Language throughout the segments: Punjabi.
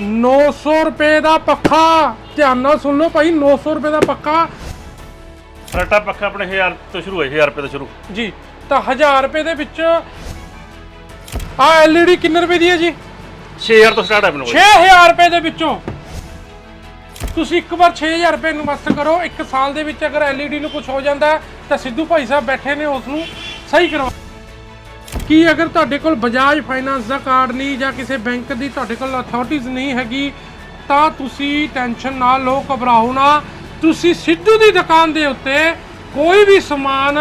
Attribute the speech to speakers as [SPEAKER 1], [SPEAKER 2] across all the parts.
[SPEAKER 1] 900 ਰੁਪਏ ਦਾ ਪੱਖਾ। ਧਿਆਨ ਨਾਲ ਸੁਣ ਲਓ ਭਾਈ 900 ਰੁਪਏ ਦਾ ਪੱਖਾ।
[SPEAKER 2] ਫਰਾਟਾ ਪੱਖਾ ਆਪਣੇ 1000 ਤੋਂ ਸ਼ੁਰੂ ਹੋਇਆ 1000 ਰੁਪਏ ਤੋਂ ਸ਼ੁਰੂ।
[SPEAKER 1] ਜੀ ਤਾਂ 1000 ਰੁਪਏ ਦੇ ਵਿੱਚ ਆ LED ਕਿੰਨੇ ਰੁਪਏ ਦੀ ਹੈ ਜੀ?
[SPEAKER 2] 6000 ਤੋਂ ਸਟਾਰਟ ਹੈ ਕੋਲ
[SPEAKER 1] 6000 ਰੁਪਏ ਦੇ ਵਿੱਚੋਂ। ਤੁਸੀਂ ਇੱਕ ਵਾਰ 6000 ਰੁਪਏ ਇਨਵੈਸਟ ਕਰੋ ਇੱਕ ਸਾਲ ਦੇ ਵਿੱਚ ਅਗਰ LED ਨੂੰ ਕੁਝ ਹੋ ਜਾਂਦਾ ਹੈ, ਤਾਂ ਸਿੱਧੂ ਭਾਈ ਸਾਹਿਬ ਬੈਠੇ ਨੇ ਉਸ ਨੂੰ ਸਹੀ ਕਰਵਾ ਕੀ ਅਗਰ ਤੁਹਾਡੇ ਕੋਲ ਬਜਾਜ ਫਾਈਨਾਂਸ ਦਾ ਕਾਰਡ ਨਹੀਂ ਜਾਂ ਕਿਸੇ ਬੈਂਕ ਦੀ ਤੁਹਾਡੇ ਕੋਲ ਅਥਾਰਟੀਜ਼ ਨਹੀਂ ਹੈਗੀ, ਤਾਂ ਤੁਸੀਂ ਟੈਨਸ਼ਨ ਨਾ ਲਓ, ਘਬਰਾਓ ਨਾ। ਤੁਸੀਂ ਸਿੱਧੂ ਦੀ ਦੁਕਾਨ ਦੇ ਉੱਤੇ ਕੋਈ ਵੀ ਸਮਾਨ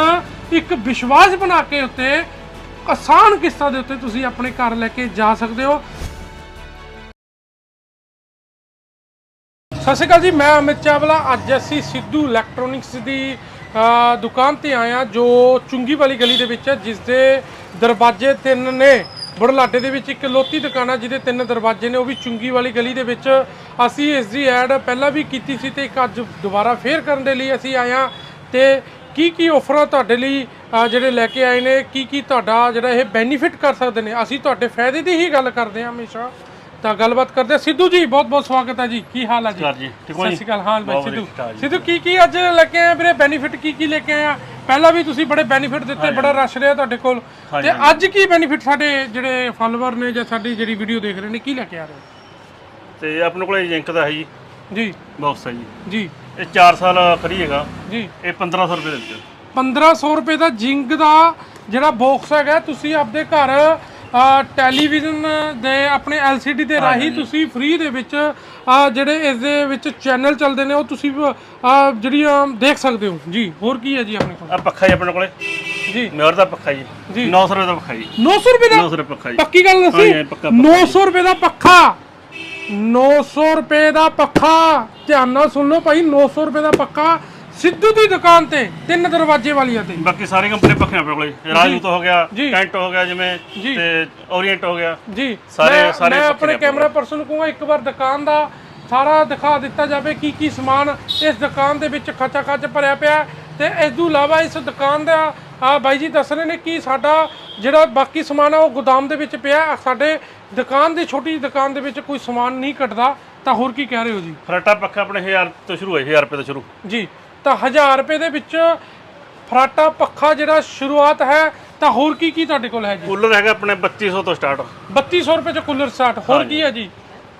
[SPEAKER 1] ਇੱਕ ਵਿਸ਼ਵਾਸ ਬਣਾ ਕੇ ਉੱਤੇ ਆਸਾਨ ਕਿਸ਼ਤਾਂ ਦੇ ਉੱਤੇ ਤੁਸੀਂ ਆਪਣੇ ਘਰ ਲੈ ਕੇ ਜਾ ਸਕਦੇ ਹੋ। ਸਤਿ ਸ਼੍ਰੀ ਅਕਾਲ ਜੀ, ਮੈਂ ਅਮਿਤ ਚਾਵਲਾ। ਅੱਜ ਅਸੀਂ ਸਿੱਧੂ ਇਲੈਕਟ੍ਰੋਨਿਕਸ ਦੀ ਦੁਕਾਨ ਤੇ ਆਇਆ ਜੋ ਚੁੰਗੀ ਵਾਲੀ ਗਲੀ ਦੇ ਵਿੱਚ ਹੈ ਜਿਸ ਦੇ ਦਰਵਾਜ਼ੇ ਤਿੰਨ ਨੇ। ਬੜਲਾਡੇ ਦੇ ਵਿੱਚ ਇੱਕ ਲੋਤੀ ਦੁਕਾਨ ਹੈ ਜਿਹਦੇ ਤਿੰਨ ਦਰਵਾਜ਼ੇ ਨੇ ਉਹ ਵੀ ਚੁੰਗੀ ਵਾਲੀ ਗਲੀ ਦੇ ਵਿੱਚ। ਅਸੀਂ ਇਸ ਦੀ ਐਡ ਪਹਿਲਾਂ ਵੀ ਕੀਤੀ ਸੀ ਤੇ ਇੱਕ ਅੱਜ ਦੁਬਾਰਾ ਫੇਰ ਕਰਨ ਦੇ ਲਈ ਅਸੀਂ ਆਇਆ ਤੇ ਕੀ ਕੀ ਆਫਰਾਂ ਤੁਹਾਡੇ ਲਈ ਜਿਹੜੇ ਲੈ ਕੇ ਆਏ ਨੇ? ਕੀ ਕੀ ਤੁਹਾਡਾ ਜਿਹੜਾ ਇਹ ਬੈਨੀਫਿਟ ਕਰ ਸਕਦੇ ਨੇ? ਅਸੀਂ ਤੁਹਾਡੇ ਫਾਇਦੇ ਦੀ ਹੀ ਗੱਲ ਕਰਦੇ ਹਾਂ ਹਮੇਸ਼ਾ। ਤਾਂ ਗੱਲਬਾਤ ਕਰਦੇ ਹਾਂ। ਸਿੱਧੂ ਜੀ ਬਹੁਤ ਬਹੁਤ ਸਵਾਗਤ ਹੈ ਜੀ। ਕੀ ਹਾਲ ਹੈ ਜੀ? ਸਤਿ ਸ਼੍ਰੀ ਅਕਾਲ ਹਾਂ ਬਾਈ ਸਿੱਧੂ। ਸਿੱਧੂ ਕੀ ਕੀ ਅੱਜ ਲੈ ਕੇ ਆਏ ਵੀਰੇ? ਬੈਨੀਫਿਟ ਕੀ ਕੀ ਲੈ ਕੇ ਆਏ ਆ? ਪਹਿਲਾਂ ਵੀ ਤੁਸੀਂ ਬੜੇ ਬੈਨੀਫਿਟ ਦਿੱਤੇ ਬੜਾ ਰਸ਼ ਰਿਹਾ ਤੁਹਾਡੇ ਕੋਲ। ਤੇ ਅੱਜ ਕੀ ਬੈਨੀਫਿਟ ਸਾਡੇ ਜਿਹੜੇ ਫਾਲੋਅਰ ਨੇ ਜਾਂ ਸਾਡੀ ਜਿਹੜੀ ਵੀਡੀਓ ਦੇਖ ਰਹੇ ਨੇ ਕੀ ਲੈ ਕੇ ਆ ਰਹੇ
[SPEAKER 2] ਤੇ ਆਪਣੇ ਕੋਲ ਜਿੰਕ ਦਾ ਹੈ ਜੀ।
[SPEAKER 1] ਜੀ।
[SPEAKER 2] ਬਾਕਸ ਹੈ ਜੀ।
[SPEAKER 1] ਜੀ।
[SPEAKER 2] ਇਹ 4 ਸਾਲ ਫਰੀ ਹੈਗਾ।
[SPEAKER 1] ਜੀ।
[SPEAKER 2] ਇਹ 1500 ਰੁਪਏ ਦੇ ਵਿੱਚ।
[SPEAKER 1] 1500 ਰੁਪਏ ਦਾ ਜਿੰਕ ਦਾ ਜਿਹੜਾ ਬਾਕਸ ਹੈਗਾ ਤੁਸੀਂ ਆਪਦੇ ਘਰ ਟੈਲੀਵਿਜ਼ਨ ਦੇ ਆਪਣੇ LCD ਦੇ ਰਾਹੀਂ ਤੁਸੀਂ ਫ੍ਰੀ ਦੇ ਵਿੱਚ ਜਿਹੜੇ ਇਸ ਦੇ ਵਿੱਚ ਚੈਨਲ ਚੱਲਦੇ ਨੇ ਉਹ ਤੁਸੀਂ ਜਿਹੜੀ ਅ, ਦੇਖ ਸਕਦੇ ਹੋ। ਜੀ ਹੋਰ ਕੀ ਹੈ ਜੀ ਆਪਣੇ ਕੋਲ?
[SPEAKER 2] ਆ ਪੱਖਾ ਜੀ ਆਪਣੇ ਕੋਲੇ।
[SPEAKER 1] ਜੀ।
[SPEAKER 2] ਮੇਰ ਦਾ ਪੱਖਾ ਜੀ।
[SPEAKER 1] ਜੀ।
[SPEAKER 2] 900 ਰੁਪਏ ਦਾ ਪੱਖਾ ਜੀ।
[SPEAKER 1] 900 ਰੁਪਏ ਦਾ?
[SPEAKER 2] 900 ਰੁਪਏ ਪੱਖਾ ਜੀ।
[SPEAKER 1] ਪੱਕੀ ਗੱਲ
[SPEAKER 2] ਹਾਂ
[SPEAKER 1] ਦੱਸੀ
[SPEAKER 2] ਜੀ, ਪੱਕਾ ਪੱਕਾ
[SPEAKER 1] 900 ਰੁਪਏ ਦਾ ਪੱਖਾ। 900 ਰੁਪਏ ਦਾ ਪੱਖਾ। ਧਿਆਨ ਨਾਲ ਸੁਣ ਲਓ ਭਾਈ 900 ਰੁਪਏ ਦਾ ਪੱਖਾ ਸਿੱਧੂ ਦੀ ਦੁਕਾਨ ਤੇ ਤਿੰਨ ਦਰਵਾਜ਼ੇ ਵਾਲੀਆਂ ਤੇ।
[SPEAKER 2] ਬਾਕੀ ਸਾਰੀ ਕੰਪਨੀ ਪੱਖੇ ਆਪਣੇ ਕੋਲੇ। ਰਾਜੂਤ ਹੋ ਗਿਆ
[SPEAKER 1] ਜੀ।
[SPEAKER 2] ਕੈਂਟ ਹੋ ਗਿਆ ਜਿਵੇਂ
[SPEAKER 1] ਜੀ।
[SPEAKER 2] ਤੇ ਓਰੀਐਂਟ ਹੋ ਗਿਆ।
[SPEAKER 1] ਜੀ।
[SPEAKER 2] ਸਾਰੇ-
[SPEAKER 1] ਮੈਂ-
[SPEAKER 2] ਸਾਰੇ
[SPEAKER 1] ਮੈਂ
[SPEAKER 2] ਪੱਖੇ
[SPEAKER 1] ਆਪਣੇ
[SPEAKER 2] ਨੇ
[SPEAKER 1] ਕੈਮਰਾ ਪਰਸਨ ਨੂੰ ਕਹੂੰਗਾ ਇੱਕ ਵਾਰ ਦੁਕਾਨ ਦਾ ਸਾਰਾ ਦਿਖਾ ਦਿੱਤਾ ਜਾਵੇ ਕੀ ਕੀ ਸਮਾਨ ਇਸ ਦੁਕਾਨ ਦੇ ਵਿੱਚ ਖਚਾ ਖਚ ਭਰਿਆ ਪਿਆ ਹੈ। ਤੇ ਇਸ ਤੋਂ ਇਲਾਵਾ ਇਸ ਦੁਕਾਨ ਦਾ ਆ ਬਾਈ ਜੀ ਦੱਸ ਰਹੇ ਨੇ ਕਿ ਸਾਡਾ ਜਿਹੜਾ ਬਾਕੀ ਸਮਾਨ ਆ ਉਹ ਗੋਦਾਮ ਦੇ ਵਿੱਚ ਪਿਆ ਹੈ। ਸਾਡੇ ਦੁਕਾਨ ਦੀ ਛੋਟੀ ਜਿਹੀ ਦੁਕਾਨ ਦੇ ਵਿੱਚ ਕੋਈ ਸਮਾਨ ਨਹੀਂ ਘਟਦਾ ਤਾਂ ਹੋਰ ਕੀ ਕਹਿ ਰਹੇ ਹੋ ਜੀ?
[SPEAKER 2] ਫਰਾਟਾ ਪੱਖਾ ਆਪਣੇ 1000 ਤੋਂ ਸ਼ੁਰੂ ਹੋਇਆ 1000 ਰੁਪਏ ਤੋਂ ਸ਼ੁਰੂ।
[SPEAKER 1] ਜੀ। ਤਾਂ 1000 ਰੁਪਏ ਦੇ ਵਿੱਚ ਫਰਾਟਾ ਪੱਖਾ ਜਿਹੜਾ ਸ਼ੁਰੂਆਤ ਹੈ ਤਾਂ ਹੋਰ ਕੀ ਕੀ ਤੁਹਾਡੇ ਕੋਲ ਹੈ ਜੀ?
[SPEAKER 2] ਕੂਲਰ ਹੈਗਾ ਆਪਣੇ 3200 ਤੋਂ ਸਟਾਰਟ।
[SPEAKER 1] 3200 ਰੁਪਏ ਚ ਕੂਲਰ ਸਟਾਰਟ ਹੋਰ ਕੀ ਹੈ ਜੀ?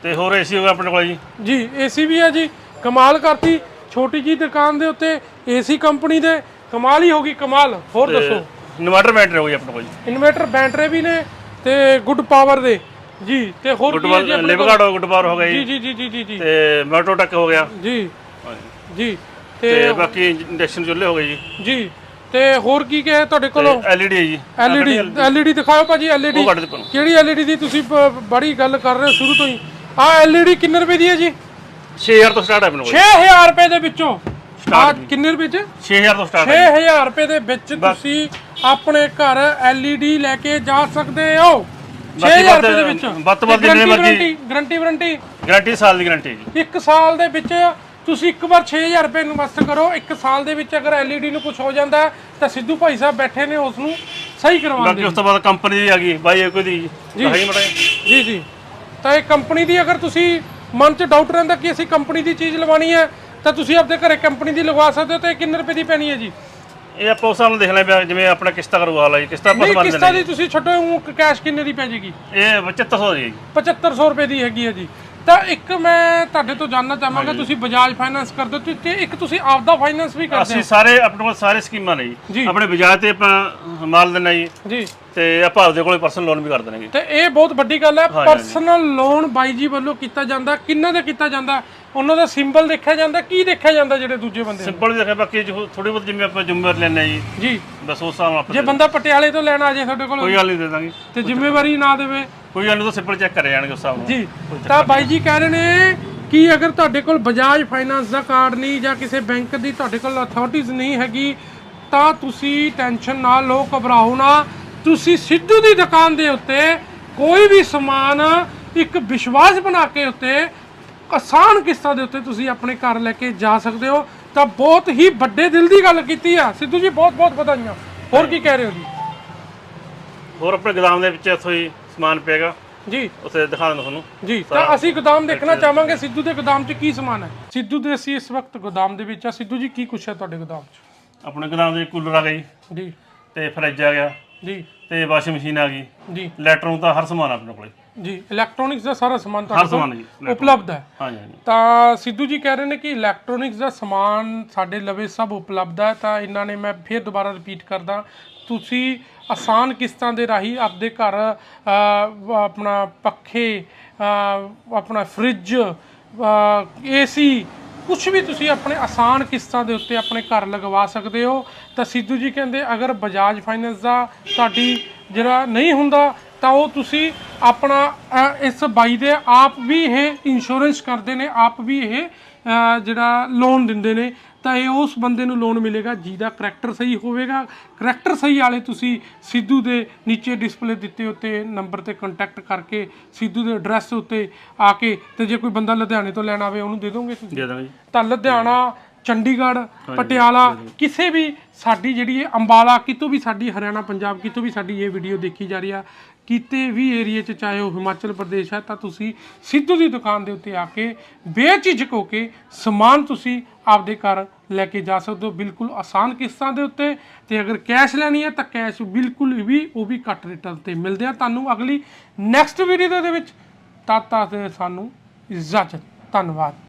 [SPEAKER 2] ਤੇ ਹੋਰ ਏਸੀ ਹੋ ਗਿਆ ਆਪਣੇ ਕੋਲ ਜੀ।
[SPEAKER 1] ਜੀ ਏਸੀ ਵੀ ਹੈ ਜੀ ਕਮਾਲ ਕਰਤੀ। ਛੋਟੀ ਜੀ ਦੁਕਾਨ ਦੇ ਉੱਤੇ ਏਸੀ ਕੰਪਨੀ ਦੇ ਕਮਾਲ ਹੀ ਹੋਗੀ ਕਮਾਲ। ਹੋਰ ਦੱਸੋ?
[SPEAKER 2] ਇਨਵਰਟਰ ਬੈਟਰੀ ਹੋ ਗਈ ਆਪਣੇ ਕੋਲ ਜੀ।
[SPEAKER 1] ਇਨਵੇਟਰ ਬੈਟਰੀ ਵੀ ਨੇ ਤੇ ਗੁੱਡ ਪਾਵਰ ਦੇ। ਜੀ ਤੇ ਹੋਰ ਕੀ ਹੈ ਜੀ?
[SPEAKER 2] ਲਿਵਗਾਰਡ ਹੋ ਗੁੱਡ ਪਾਵਰ ਹੋ ਗਿਆ
[SPEAKER 1] ਜੀ
[SPEAKER 2] ਜੀ।
[SPEAKER 1] ਜੀ ਜੀ
[SPEAKER 2] ਤੇ ਮੈਟੋਟੈਕ ਹੋ ਗਿਆ।
[SPEAKER 1] ਜੀ ਜੀ। ਤੇ
[SPEAKER 2] ਬਾਕੀ ਇੰਡਕਸ਼ਨ ਚੁੱਲ੍ਹੇ ਹੋ ਗਏ ਜੀ।
[SPEAKER 1] ਜੀ ਤੇ ਹੋਰ ਕੀ ਕੀ ਹੈ ਤੁਹਾਡੇ ਕੋਲੋਂ?
[SPEAKER 2] ਐਲਈਡੀ ਹੈ ਜੀ।
[SPEAKER 1] ਐਲਈਡੀ ਐਲਈਡੀ ਦਿਖਾਓ ਭਾਜੀ
[SPEAKER 2] ਕੋਲ
[SPEAKER 1] ਕਿਹੜੀ ਐਲਈਡੀ ਦੀ ਤੁਸੀਂ ਬੜੀ ਗੱਲ ਕਰ ਰਹੇ ਹੋ ਸ਼ੁਰੂ ਤੋਂ ਹੀ? ਆ ਐਲਈਡੀ ਕਿੰਨੇ ਰੁਪਏ ਦੀ ਹੈ ਜੀ?
[SPEAKER 2] 6000 ਤੋਂ ਸਟਾਰਟ ਹੈ ਕੋਲ
[SPEAKER 1] 6000 ਰੁਪਏ ਦੇ ਵਿੱਚੋਂ। ਆ ਕਿੰਨੇ ਰੁਪਏ ਚ?
[SPEAKER 2] 6000 ਤੋਂ ਸਟਾਰਟ ਹੈ
[SPEAKER 1] 6000 ਰੁਪਏ ਦੇ ਵਿੱਚ ਤੁਸੀਂ ਆਪਣੇ ਘਰ LED ਲੈ ਕੇ ਜਾ ਸਕਦੇ ਹੋ? 6000 ਰੁਪਏ ਦੇ ਵਿੱਚ।
[SPEAKER 2] ਵੱਧ ਤੋਂ ਵੱਧ ਜਿੰਨੇ ਮਰਜ਼ੀ-
[SPEAKER 1] ਗਰੰਟੀ ਵਾਰੰਟੀ
[SPEAKER 2] ਗਾਰੰਟੀ ਸਾਲ ਦੀ ਗਾਰੰਟੀ ਜੀ।
[SPEAKER 1] ਇੱਕ ਸਾਲ ਦੇ ਵਿੱਚ ਤੁਸੀਂ ਇੱਕ ਵਾਰ 6000 ਰੁਪਏ ਇਨਵੈਸਟ ਕਰੋ ਇੱਕ ਸਾਲ ਦੇ ਵਿੱਚ ਅਗਰ LED ਨੂੰ ਕੁਝ ਹੋ ਜਾਂਦਾ ਤਾਂ ਸਿੱਧੂ ਭਾਈ ਸਾਹਿਬ ਬੈਠੇ ਨੇ ਉਸ ਨੂੰ ਸਹੀ ਕਰਵਾਉਂਦੇ
[SPEAKER 2] ਬਾਕੀ ਉਸ ਤੋਂ ਬਾਅਦ ਕੰਪਨੀ ਦੀ ਆ ਗਈ ਬਾਈ ਏਕੋ ਦੀ ਜੀ। ਹੈ ਮੜਾ
[SPEAKER 1] ਜੀ ਜੀ। ਤਾਂ ਇਹ ਕੰਪਨੀ ਦੀ ਅਗਰ ਤੁਸੀਂ ਮਨ 'ਚ ਡਾਊਟ ਰਹਿੰਦਾ ਕਿ ਅਸੀਂ ਕੰਪਨੀ ਦੀ ਚੀਜ਼ ਲਵਾਣੀ ਹੈ ਤਾਂ ਤੁਸੀਂ ਆਪਣੇ ਘਰੇ ਕੰਪਨੀ ਦੀ ਲਗਵਾ ਸਕਦੇ ਹੋ ਤੇ ਇਹ ਕਿੰਨੇ ਰੁਪਏ ਦੀ ਪੈਣੀ ਹੈ ਜੀ?
[SPEAKER 2] ਇਹ ਆਪਾਂ ਉਸ ਹਿਸਾਬ ਨਾਲ ਦੇਖ ਲੈ ਪਿਆ ਜਿਵੇਂ ਆਪਣਾ ਕਿਸ਼ਤਾ ਕਰਵਾ ਲਾ ਜੀ ਕਿਸ਼ਤਾ ਆਪਾਂ
[SPEAKER 1] ਨਹੀਂ
[SPEAKER 2] ਸਮਾਨ
[SPEAKER 1] ਕਿਸ਼ਤਾਂ
[SPEAKER 2] ਦੇਣਾ
[SPEAKER 1] ਦੀ ਤੁਸੀਂ ਛੱਡੋ ਉਹ ਕੈਸ਼ ਕਿੰਨੇ ਦੀ ਪੈ ਜਾਏਗੀ
[SPEAKER 2] ਇਹ 7500 ਦੀ ਹੈ ਜੀ।
[SPEAKER 1] 7500 ਰੁਪਏ ਦੀ ਹੈਗੀ ਹੈ ਜੀ। ਤਾਂ ਇੱਕ ਮੈਂ ਤੁਹਾਡੇ ਤੋਂ ਜਾਨਣਾ ਚਾਹਾਂਗਾ ਤੁਸੀਂ ਬਜਾਜ ਫਾਈਨਾਂਸ ਕਰਦੇ ਹੋ ਤੇ- ਇੱਕ ਤੁਸੀਂ ਆਪਦਾ ਫਾਈਨਾਂਸ ਵੀ ਕਰਦੇ
[SPEAKER 2] ਅਸੀਂ ਸਾਰੇ ਆਪਣੇ ਕੋਲ ਸਾਰੇ ਸਕੀਮਾਂ ਨੇ
[SPEAKER 1] ਜੀ।
[SPEAKER 2] ਜੀ। ਆਪਣੇ ਬਜਾਜ ਤੇ ਆਪਾਂ ਮਾਲ ਦਿੰਨਾ ਜੀ
[SPEAKER 1] ਹੋ ਜੀ।
[SPEAKER 2] ਤੇ ਆਪਾਂ ਆਪਦੇ ਕੋਲੇ ਪਰਸਨਲ ਲੋਨ ਵੀ ਕਰ ਦੇਣਗੇ
[SPEAKER 1] ਤੇ ਇਹ ਬਹੁਤ ਵੱਡੀ ਗੱਲ ਹੈ ਪਰਸਨਲ ਲੋਨ ਬਾਈ ਜੀ ਵੱਲੋਂ ਕੀਤਾ ਜਾਂਦਾ ਕਿੰਨਾ ਦਾ ਕੀਤਾ ਜਾਂਦਾ? ਉਹਨਾਂ ਦਾ ਸਿੰਬਲ ਦੇਖਿਆ ਜਾਂਦਾ ਕੀ ਦੇਖਿਆ ਜਾਂਦਾ ਜਿਹੜੇ ਦੂਜੇ ਬੰਦੇ
[SPEAKER 2] ਸਿੰਪਲ ਵੀ ਦੇਖਿਆ ਬਾਕੀ ਥੋੜੀ ਬਹੁਤ ਜਿਵੇਂ ਆਪਾਂ ਜ਼ਿੰਮੇਵਾਰੀ ਲੈਣੇ ਜੀ।
[SPEAKER 1] ਜੀ।
[SPEAKER 2] ਬਸ ਉਸ ਹਿਸਾਬ ਨਾਲ ਆਪਾਂ
[SPEAKER 1] ਜੇ ਬੰਦਾ ਪਟਿਆਲੇ ਤੋਂ ਲੈਣ ਆ ਜਾਏ ਤੁਹਾਡੇ ਕੋਲ
[SPEAKER 2] ਕੋਈ ਗੱਲ ਨਹੀਂ ਦੇ ਦਾਂਗੇ।
[SPEAKER 1] ਤੇ ਜ਼ਿੰਮੇਵਾਰੀ ਨਾ ਦੇਵੇ।
[SPEAKER 2] ਕੋਈ ਗੱਲ ਨਹੀਂ ਤਾਂ ਸਿੰਪਲ ਚੈੱਕ ਕਰੇ ਜਾਣਗੇ ਉਸ ਹਿਸਾਬ ਨਾਲ।
[SPEAKER 1] ਜੀ ਤਾਂ ਬਾਈ ਜੀ ਕਹਿ ਰਹੇ ਨੇ ਕਿ ਅਗਰ ਤੁਹਾਡੇ ਕੋਲ ਬਜਾਜ ਫਾਈਨਾਂਸ ਦਾ ਕਾਰਡ ਨਹੀਂ ਜਾਂ ਕਿਸੇ ਬੈਂਕ ਦੀ ਤੁਹਾਡੇ ਕੋਲ ਅਥਾਰਟੀਜ਼ ਨਹੀਂ ਹੈਗੀ ਤਾਂ ਤੁਸੀਂ ਟੈਨਸ਼ਨ ਨਾ ਲਓ ਘਬਰਾਓ ਨਾ। ਤੁਸੀਂ ਸਿੱਧੂ ਦੀ ਦੁਕਾਨ ਦੇ ਉੱਤੇ ਕੋਈ ਵੀ ਸਮਾਨ ਇੱਕ ਵਿਸ਼ਵਾਸ ਬਣਾ ਕੇ ਉੱਤੇ ਆਸਾਨ ਕਿਸ਼ਤਾਂ ਦੇ ਉੱਤੇ ਤੁਸੀਂ ਆਪਣੇ ਘਰ ਲੈ ਕੇ ਜਾ ਸਕਦੇ ਹੋ। ਤਾਂ ਬਹੁਤ ਹੀ ਵੱਡੇ ਦਿਲ ਦੀ ਗੱਲ ਕੀਤੀ ਆ। ਸਿੱਧੂ ਜੀ ਬਹੁਤ ਬਹੁਤ ਵਧਾਈਆਂ। ਹੋਰ ਕੀ ਕਹਿ ਰਹੇ ਹੋ ਜੀ?
[SPEAKER 2] ਹੋਰ ਆਪਣੇ ਗੋਦਾਮ ਦੇ ਵਿੱਚ ਇੱਥੋਂ ਹੀ ਸਮਾਨ ਪਏਗਾ। ਜੀ। ਉੱਥੇ ਦਿਖਾ ਦਿੰਦਾ ਤੁਹਾਨੂੰ।
[SPEAKER 1] ਜੀ ਤਾਂ ਅਸੀਂ ਗੋਦਾਮ ਦੇਖਣਾ ਚਾਹਾਂਗੇ ਸਿੱਧੂ ਦੇ ਗੋਦਾਮ 'ਚ ਕੀ ਸਮਾਨ ਹੈ। ਸਿੱਧੂ ਦੇ ਅਸੀਂ ਇਸ ਵਕਤ ਗੋਦਾਮ ਦੇ ਵਿੱਚ ਆ। ਸਿੱਧੂ ਜੀ ਕੀ ਕੁਛ ਹੈ ਤੁਹਾਡੇ ਗੋਦਾਮ 'ਚ?
[SPEAKER 2] ਆਪਣੇ ਗਦਾਮ ਦੇ ਕੂਲਰ ਆ ਗਈ
[SPEAKER 1] ਜੀ।
[SPEAKER 2] ਤੇ ਫਰਿੱਜ ਆ ਗਿਆ।
[SPEAKER 1] ਜੀ।
[SPEAKER 2] ਤੇ ਵਾਸ਼ਿੰਗ ਮਸ਼ੀਨ ਆ ਗਈ।
[SPEAKER 1] ਜੀ।
[SPEAKER 2] ਲੈਟਰੋਂ ਤਾਂ ਹਰ ਸਮਾਨ ਆਪਣੇ ਕੋਲੇ।
[SPEAKER 1] ਜੀ ਇਲੈਕਟ੍ਰੋਨਿਕਸ ਦਾ ਸਾਰਾ ਸਮਾਨ
[SPEAKER 2] ਹਰ
[SPEAKER 1] ਤੁਹਾਡੇ
[SPEAKER 2] ਸਮਾਨ ਜੀ
[SPEAKER 1] ਕੋਲ ਉਪਲਬਧ ਹੈ।
[SPEAKER 2] ਹਾਂਜੀ ਹਾਂਜੀ।
[SPEAKER 1] ਤਾਂ ਸਿੱਧੂ ਜੀ ਕਹਿ ਰਹੇ ਨੇ ਕਿ ਇਲੈਕਟ੍ਰੋਨਿਕਸ ਦਾ ਸਮਾਨ ਸਾਡੇ ਲਵੇ ਸਭ ਉਪਲਬਧ ਹੈ ਤਾਂ ਇਹਨਾਂ ਨੇ ਮੈਂ ਫਿਰ ਦੁਬਾਰਾ ਰਿਪੀਟ ਕਰਦਾ ਤੁਸੀਂ ਆਸਾਨ ਕਿਸ਼ਤਾਂ ਦੇ ਰਾਹੀਂ ਆਪਦੇ ਘਰ ਅ, ਆਪਣਾ ਪੱਖੇ ਅ, ਆਪਣਾ ਫ੍ਰਿਜ ਏਸੀ ਕੁਝ ਵੀ ਤੁਸੀਂ ਆਪਣੇ ਆਸਾਨ ਕਿਸ਼ਤਾਂ ਦੇ ਉੱਤੇ ਆਪਣੇ ਘਰ ਲਗਵਾ ਸਕਦੇ ਹੋ, ਤਾਂ ਸਿੱਧੂ ਜੀ ਕਹਿੰਦੇ, ਅਗਰ ਬਜਾਜ ਫਾਈਨੈਂਸ ਦਾ ਤੁਹਾਡੀ ਜਿਹੜਾ ਨਹੀਂ ਹੁੰਦਾ ਤਾਂ ਉਹ ਤੁਸੀਂ ਆਪਣਾ ਅ, ਇਸ ਬਾਈ ਦੇ ਆਪ ਵੀ ਇਹ ਇੰਸ਼ੋਰੈਂਸ ਕਰਦੇ ਨੇ ਆਪ ਵੀ ਇਹ ਅ, ਜਿਹੜਾ ਲੋਨ ਦਿੰਦੇ ਨੇ। ਤਾਂ ਇਹ ਉਸ ਬੰਦੇ ਨੂੰ ਲੋਨ ਮਿਲੇਗਾ ਜਿਹਦਾ ਕਰੈਕਟਰ ਸਹੀ ਹੋਵੇਗਾ। ਕਰੈਕਟਰ ਸਹੀ ਵਾਲੇ ਤੁਸੀਂ ਸਿੱਧੂ ਦੇ ਨੀਚੇ ਡਿਸਪਲੇ ਦਿੱਤੇ ਉੱਤੇ ਨੰਬਰ ਤੇ ਕੰਟੈਕਟ ਕਰਕੇ ਸਿੱਧੂ ਦੇ ਐਡਰੈਸ ਉੱਤੇ ਆ ਕੇ ਤੇ ਜੇ ਕੋਈ ਬੰਦਾ ਲੁਧਿਆਣੇ ਤੋਂ ਲੈਣ ਆਵੇ ਉਹਨੂੰ ਦੇ ਦੋਗੇ ਤੁਸੀਂ?
[SPEAKER 2] ਦੇ ਦਾਂਗੇ ਜੀ।
[SPEAKER 1] ਤਾਂ ਲੁਧਿਆਣਾ ਚੰਡੀਗੜ੍ਹ ਪਟਿਆਲਾ ਕਿਸੇ ਵੀ ਸਾਡੀ ਜਿਹੜੀ ਇਹ ਅੰਬਾਲਾ ਕਿਤੋਂ ਵੀ ਸਾਡੀ ਹਰਿਆਣਾ ਪੰਜਾਬ ਕਿਤੋਂ ਵੀ ਸਾਡੀ ਇਹ ਵੀਡੀਓ ਦੇਖੀ ਜਾ ਰਹੀ ਆ ਕਿਤੇ ਵੀ ਏਰੀਆ 'ਚ ਚਾਹੇ ਉਹ ਹਿਮਾਚਲ ਪ੍ਰਦੇਸ਼ ਹੈ ਤਾਂ ਤੁਸੀਂ ਸਿੱਧੂ ਦੀ ਦੁਕਾਨ ਦੇ ਉੱਤੇ ਆ ਕੇ ਬੇਝਿਜਕ ਹੋ ਕੇ ਸਮਾਨ ਤੁਸੀਂ ਆਪਦੇ ਘਰ ਲੈ ਕੇ ਜਾ ਸਕਦੇ ਹੋ ਬਿਲਕੁਲ ਆਸਾਨ ਕਿਸ਼ਤਾਂ ਦੇ ਉੱਤੇ ਤੇ ਅਗਰ ਕੈਸ਼ ਲੈਣੀ ਹੈ ਤਾਂ ਕੈਸ਼ ਬਿਲਕੁਲ ਵੀ ਉਹ ਵੀ ਘੱਟ ਰੇਟਾਂ ਤੇ ਮਿਲਦੇ ਆ। ਤੁਹਾਨੂੰ ਅਗਲੀ ਨੈਕਸਟ ਵੀਡੀਓ ਦੇ ਵਿੱਚ ਤਦ ਤੱਕ ਸਾਨੂੰ ਇਜਾਜ਼ਤ ਧੰਨਵਾਦ।